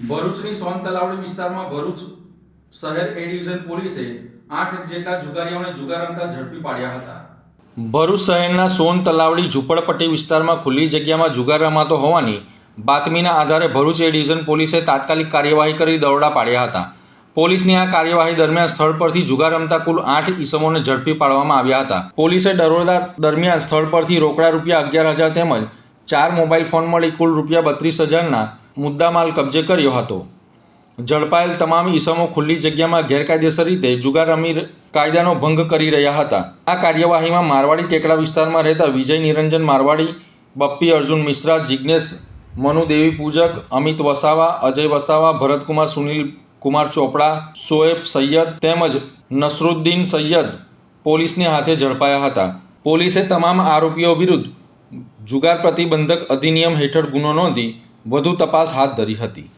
ભરૂચની સોન તલાવડી વિસ્તારમાં ભરૂચ શહેર એ ડિવિઝન પોલીસે આઠ જેટલા જુગારીઓને જુગાર રમતા ઝડપી પાડ્યા હતા. ભરૂચ શહેરના સોન તલાવડી ઝુંપડપટ્ટી વિસ્તારમાં ખુલ્લી જગ્યામાં જુગાર રમાતો હોવાની બાતમીના આધારે ભરૂચ એ ડિવિઝન પોલીસે તાત્કાલિક કાર્યવાહી કરી દરોડા પાડ્યા હતા. પોલીસની આ કાર્યવાહી દરમિયાન સ્થળ પરથી જુગાર રમતા કુલ આઠ ઈસમોને ઝડપી પાડવામાં આવ્યા હતા. પોલીસે દરોડા દરમિયાન સ્થળ પરથી રોકડા રૂપિયા અગિયાર હજાર તેમજ ચાર મોબાઈલ ફોન મળી કુલ રૂપિયા બત્રીસ હજારના મુદ્દામાલ કબજે કર્યો હતો. ઝડપાયેલ તમામ ઈસમો ખુલ્લી જગ્યામાં ગેરકાયદેસર રીતે જુગાર રમી કાયદાનો ભંગ કરી રહ્યા હતા. આ કાર્યવાહીમાં મારવાડી ટેકડા વિસ્તારમાં રહેતા વિજય નિરંજન મારવાડી, બપ્પી અર્જુન મિશ્રા જિજ્ઞેશ મનુ દેવી પૂજક, અમિત વસાવા, અજય વસાવા, ભરતકુમાર સુનિલ કુમાર ચોપડા શોએબ સૈયદ તેમજ નસરુદ્દીન સૈયદ પોલીસની હાથે ઝડપાયા હતા. પોલીસે તમામ આરોપીઓ વિરુદ્ધ જુગાર પ્રતિબંધક અધિનિયમ હેઠળ ગુનો નોંધી વધુ તપાસ હાથ ધરી હતી.